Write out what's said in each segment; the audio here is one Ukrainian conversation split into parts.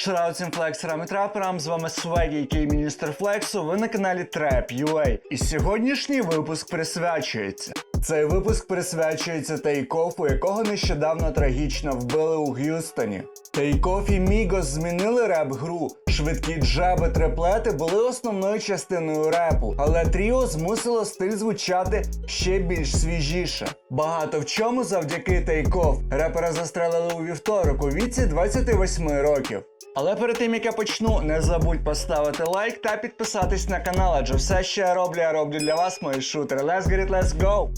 Всім флексерам і траперам, з вами Свегі, який міністр флексу, ви на каналі Trap.ua. І сьогоднішній випуск присвячується. Цей випуск присвячується Тейкофу, якого нещодавно трагічно вбили у Г'юстоні. Тейкоф і Мігос змінили реп-гру. Швидкі джаби триплети були основною частиною репу, але тріо змусило стиль звучати ще більш свіжіше. Багато в чому завдяки Тейкоф. Репера застрелили у вівторок у віці 28 років. Але перед тим як я почну, не забудь поставити лайк та підписатись на канал, адже все, що я роблю, я роблю для вас, мої шутери. Let's get it, let's go!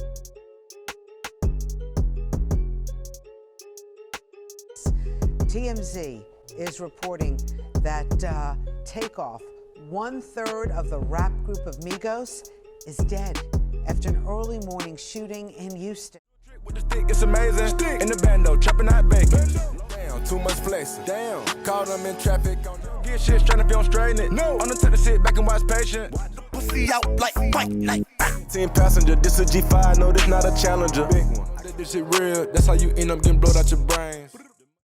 TMZ is reporting that uh, Takeoff, one third of the rap group of Migos, is dead after an early morning shooting in Houston. With the stick, it's amazing. Stick. In the bando, trapping out bacon. Damn, too much flexing. Damn, caught them in traffic. Get shit straight if you don't straighten it. No, on the tip to sit back and watch patient. pussy out like white night. Ten passenger, this a G5, no, this not a challenger. Big one. This shit real, that's how you end up getting blowed out your brains.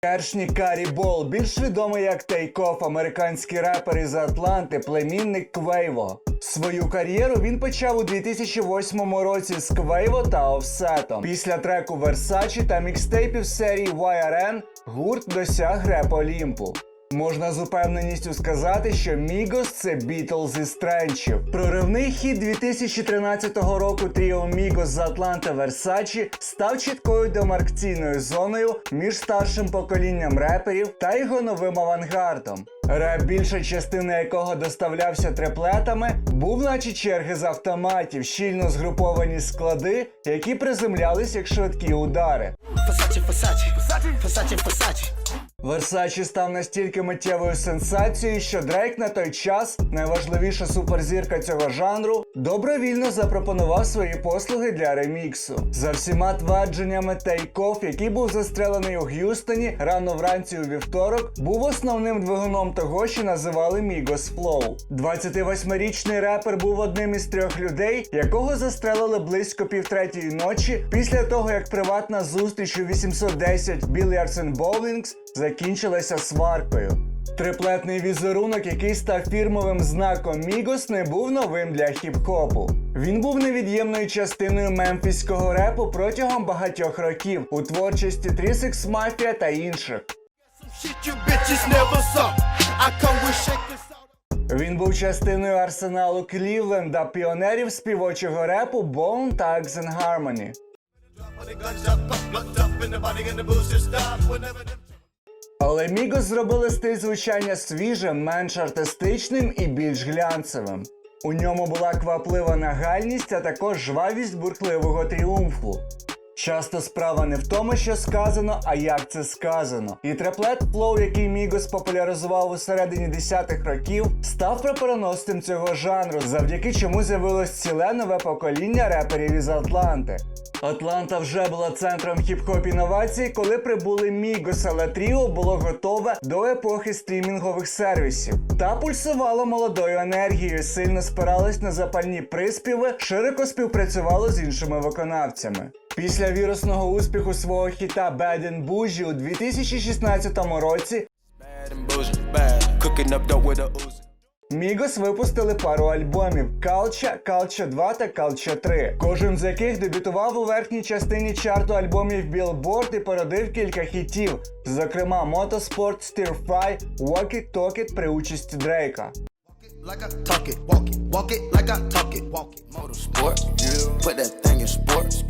Кершні Карі Бол, більш відомий як Тейкоф, американський репер із Атланти, племінник Квейво. Свою кар'єру він почав у 2008 році з Квейво та Офсетом. Після треку Versace та мікстейпів серії YRN гурт досяг реп Олімпу. Можна з упевненістю сказати, що Мігос це Бітлз із тренчів. Проривний хід 2013 року тріо Мігос з Атланта Versace став чіткою демаркційною зоною між старшим поколінням реперів та його новим авангардом. Реп, більша частина якого доставлявся триплетами, був наче черги з автоматів, щільно згруповані склади, які приземлялись як швидкі удари. Versace, Versace, Versace, Versace. Версачі став настільки миттєвою сенсацією, що Дрейк на той час, найважливіша суперзірка цього жанру, добровільно запропонував свої послуги для реміксу. За всіма твердженнями Тейкоф, який був застрелений у Г'юстоні рано вранці у вівторок, був основним двигуном того, що називали Мігос Флоу. 28-річний репер був одним із трьох людей, якого застрелили близько півтретьої ночі після того, як приватна зустріч у 810 Billiards and закінчилася сваркою. Триплетний візерунок, який став фірмовим знаком Мігос, не був новим для хіп-хопу. Він був невід'ємною частиною мемфіського репу протягом багатьох років у творчості 3 Мафія та інших. Він був частиною арсеналу Клівленда, піонерів співочого репу Bone Thugs and Harmony. Але Мігос зробили стиль звучання свіжим, менш артистичним і більш глянцевим. У ньому була кваплива нагальність, а також жвавість бурхливого тріумфу. Часто справа не в тому, що сказано, а як це сказано. І треплет флоу, який Мігос популяризував у середині десятих років, став прапороносцем цього жанру, завдяки чому з'явилось ціле нове покоління реперів із Атланти. Атланта вже була центром хіп-хоп інновацій, коли прибули Мігос, але Тріо було готове до епохи стрімінгових сервісів. Та пульсувало молодою енергією, сильно спиралось на запальні приспіви, широко співпрацювало з іншими виконавцями. Після вірусного успіху свого хіта Bad and Bougie у 2016 році Мігос випустили пару альбомів Culture, Culture 2 та Culture 3, кожен з яких дебютував у верхній частині чарту альбомів Billboard і породив кілька хітів, зокрема Motorsport, Stir Fry, Walk It Talk It при участі Дрейка. like I talk it, walk it, walk it like I talk it, walk it. Motorsport, put that thing in sports.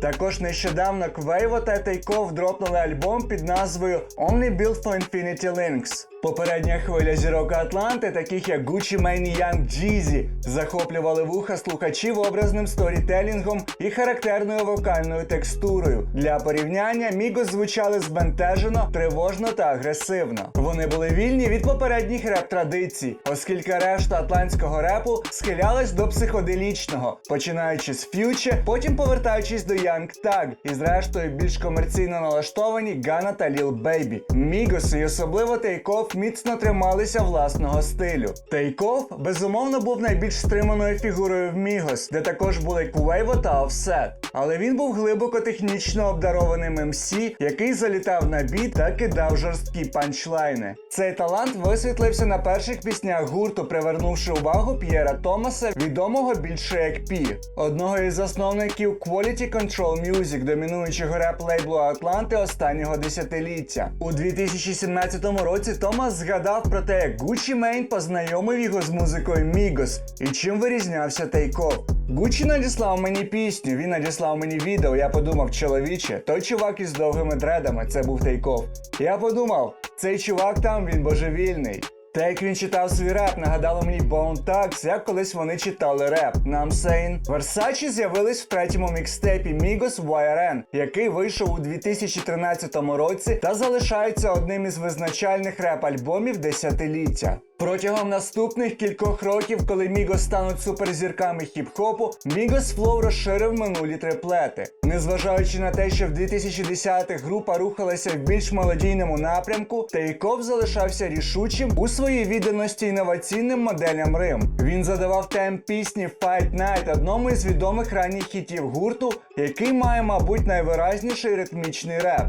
Також нещодавно Квейво та Тейков дропнули альбом під назвою Only Built for Infinity Links. Попередня хвиля зірок Атланти, таких як Gucci Mane і Young Jeezy, захоплювали вуха слухачів образним сторітелінгом і характерною вокальною текстурою. Для порівняння Мігос звучали збентежено, тривожно та агресивно. Вони були вільні від попередніх реп-традицій, оскільки решта атлантського репу схилялась до психоделічного, починаючи з Future, потім повертаючись до Young Thug і зрештою більш комерційно налаштовані Гана та Lil Baby. Мігос і особливо Тейкоф міцно трималися власного стилю. Тейков, безумовно, був найбільш стриманою фігурою в Мігос, де також були Куейво та Офсет. Але він був глибоко технічно обдарованим МС, який залітав на біт та кидав жорсткі панчлайни. Цей талант висвітлився на перших піснях гурту, привернувши увагу П'єра Томаса, відомого більше як Пі, одного із засновників Quality Control Music, домінуючого реп-лейблу Атланти останнього десятиліття. У 2017 році Томас згадав про те, як Гучі Мейн познайомив його з музикою Migos і чим вирізнявся Тейков. Гучі надіслав мені пісню, він надіслав мені відео. Я подумав, чоловіче, той чувак із довгими дредами, це був Тейков. Я подумав, цей чувак там він божевільний. Те, як він читав свій реп, нагадало мені Bone Thugs, як колись вони читали реп. Нам Сейн. Версачі з'явились в третьому мікстепі Migos YRN, який вийшов у 2013 році та залишається одним із визначальних реп-альбомів десятиліття. Протягом наступних кількох років, коли Мігос стануть суперзірками хіп-хопу, Мігос Флоу розширив минулі триплети. Незважаючи на те, що в 2010-х група рухалася в більш молодійному напрямку, Тейков залишався рішучим у своїй відданості інноваційним моделям Рим. Він задавав темп пісні Fight Night, одному із відомих ранніх хітів гурту, який має, мабуть, найвиразніший ритмічний реп.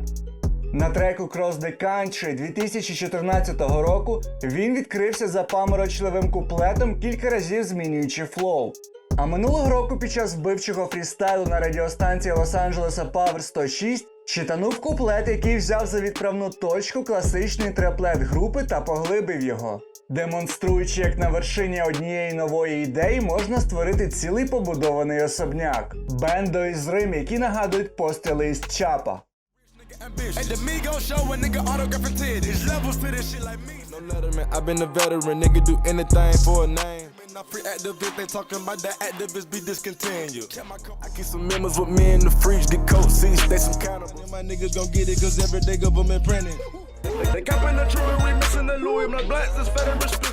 На треку Cross the Country 2014 року він відкрився за паморочливим куплетом, кілька разів змінюючи флоу. А минулого року під час вбивчого фрістайлу на радіостанції Лос-Анджелеса Power 106 читанув куплет, який взяв за відправну точку класичний треплет групи та поглибив його. Демонструючи, як на вершині однієї нової ідеї можна створити цілий побудований особняк. Бендо із Рим, які нагадують постріли із Чапа. At the me Migos show, a nigga autographing titties. There's levels to this shit like me. No letterman, i been a veteran, nigga do anything for a name. Been not free activist, they talking about that activist be discontinued. I keep some members with me in the fridge, the coat seats, they some cannibals. My niggas gon' get it, cause every day government printing. They copping the jewelry, missing the Louis, my blacks is federal exclusive.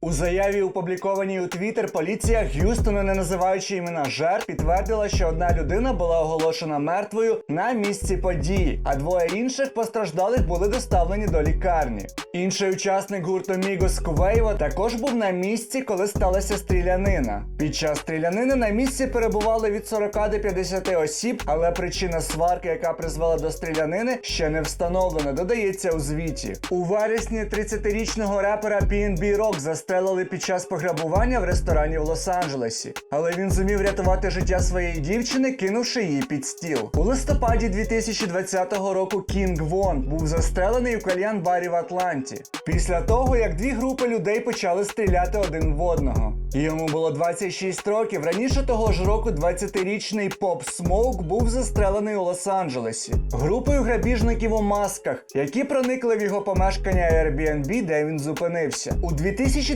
У заяві, опублікованій у Твіттер, поліція Г'юстона, не називаючи імена жертв, підтвердила, що одна людина була оголошена мертвою на місці події, а двоє інших постраждалих були доставлені до лікарні. Інший учасник гурту Мігос Кувейво також був на місці, коли сталася стрілянина. Під час стрілянини на місці перебували від 40 до 50 осіб, але причина сварки, яка призвела до стрілянини, ще не встановлена, додається у звіті. У вересні 30-річного репера PNB Rock застрелили під час пограбування в ресторані в Лос-Анджелесі. Але він зумів рятувати життя своєї дівчини, кинувши її під стіл. У листопаді 2020 року Кінг Вон був застрелений у кальян-барі в Атланті. Після того, як дві групи людей почали стріляти один в одного. Йому було 26 років. Раніше того ж року 20-річний Поп Смоук був застрелений у Лос-Анджелесі групою грабіжників у масках, які проникли в його помешкання Airbnb, де він зупинився. У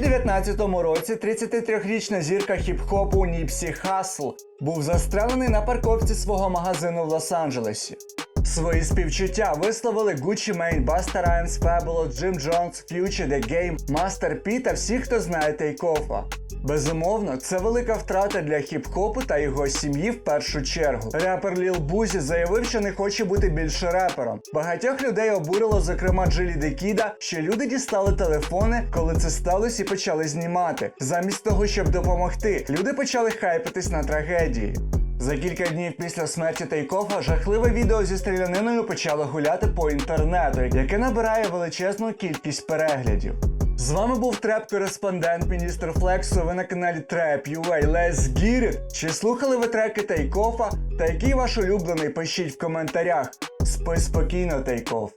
2019 році 33-річна зірка хіп-хопу Ніпсі Хасл був застрелений на парковці свого магазину в Лос-Анджелесі. Свої співчуття висловили Gucci Mane, Busta Rhymes, Fabulous, Jim Jones, Future, The Game, Master P та всі, хто знає Тейкофа. Безумовно, це велика втрата для хіп-хопу та його сім'ї в першу чергу. Репер Ліл Бузі заявив, що не хоче бути більше репером. Багатьох людей обурило, зокрема Джилі Декіда, що люди дістали телефони, коли це сталося і почали знімати. Замість того, щоб допомогти, люди почали хайпитись на трагедії. За кілька днів після смерті Тейкофа жахливе відео зі стріляниною почало гуляти по інтернету, яке набирає величезну кількість переглядів. З вами був треп-кореспондент міністр Флексу. Ви на каналі Trap.ua. Let's get it! Чи слухали ви треки Тейкофа? Та який ваш улюблений? Пишіть в коментарях. Спи спокійно, Тейкоф.